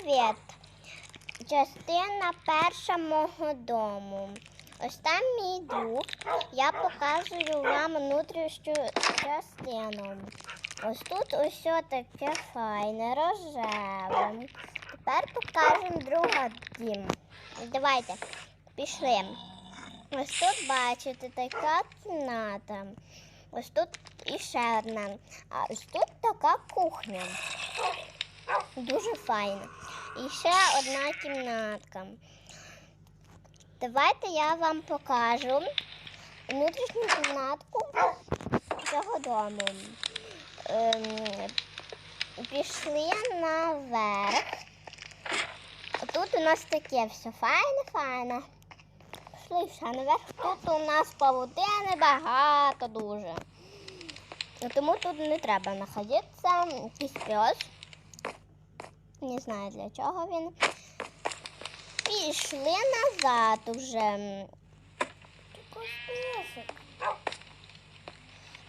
Привіт! Частина перша мого дому. Ось там мій друг. Я показую вам внутрішню частину. Ось тут усе таке файне, рожеве. Тепер покажемо друга дім. Давайте, пішли. Ось тут бачите така кімната. Ось тут іще одна. А ось тут така кухня. Дуже файно. І ще одна кімнатка. Давайте я вам покажу внутрішню кімнатку цього дому. Ем, пішли наверх. Тут у нас таке все файне, файне. Пішли ще наверх. Тут у нас павутини багато дуже. Тому тут не треба знаходитися. Якийсь пес. Не знаю для чого він. Пішли назад уже.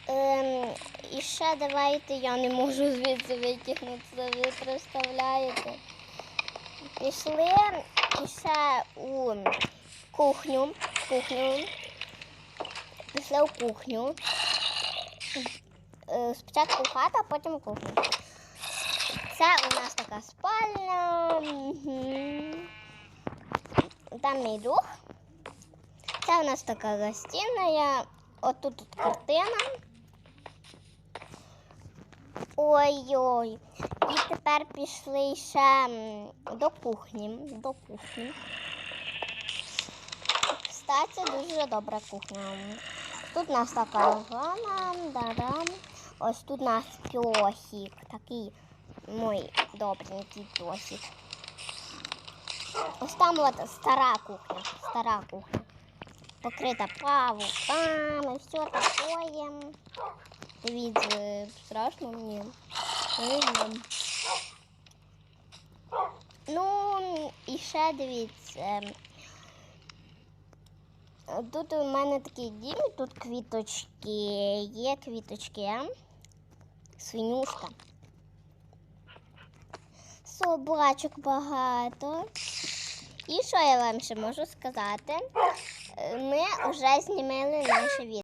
Ем, і ще давайте я не можу звідси витягнутися, ви представляєте. Пішли ще у кухню. кухню. Пішли у кухню. Е, Спочатку хата, потім кухня. Це у нас така спальня. Мій друг. Це у нас така гостиная. Отут тут картина. Ой-ой. І тепер пішли ще до кухні. До кухні. Кстати, дуже добра кухня. Тут у нас така ванна, да-да. Ось тут у нас пьосик, такий мой добренький пьосик. Ось там от стара кухня, стара кухня. Покрита павуками, все такое. Дивіться, страшно мені. Ну, і ще дивіться. Тут у мене такий дім, тут квіточки, є квіточки, свинюшка. Собачок багато. І що я вам ще можу сказати? Ми вже знімали наше відео.